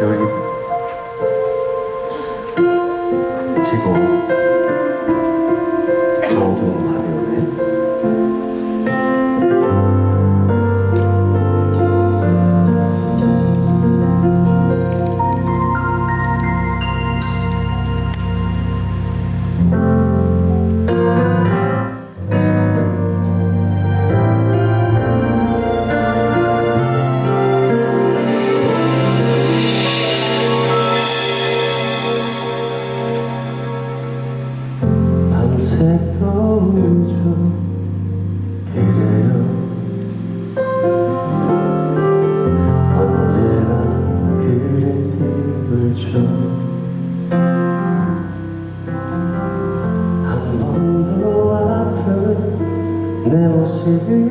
doing it. 모습을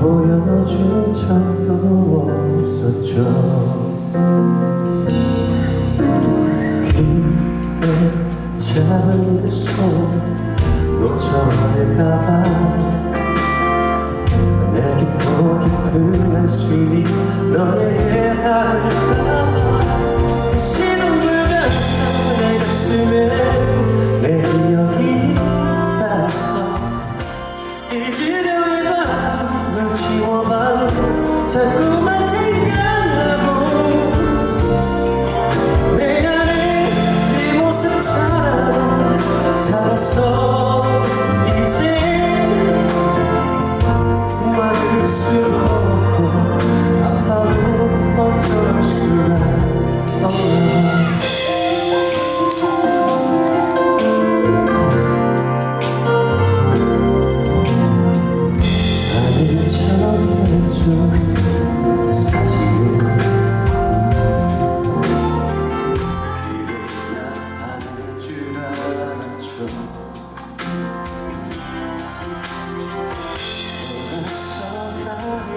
보여준 적도 없었죠. 그때 잡은 듯손 놓쳐갈까봐 내게 더 깊은 한숨이 너의 멈춘 사실은 그래야 하는 줄 알았죠 돌아서가는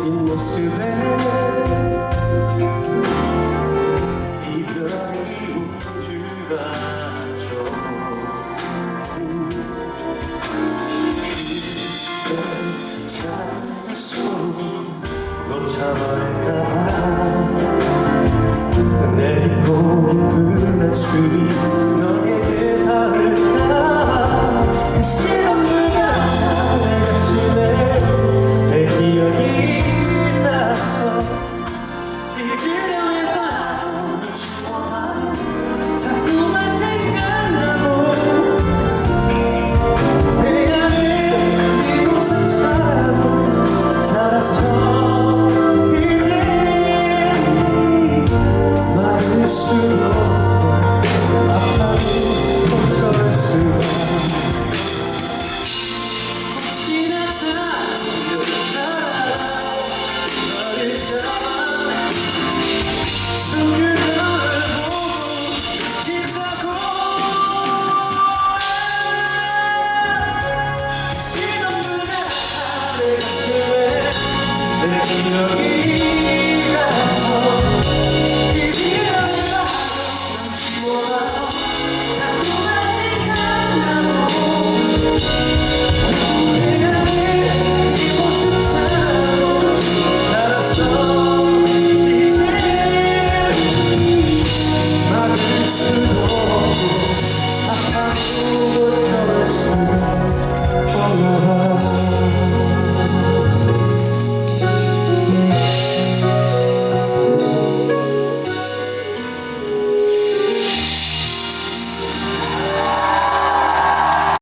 뒷모습에 time. 못 참아낼까봐. 내리고 깊은 한숨이 You.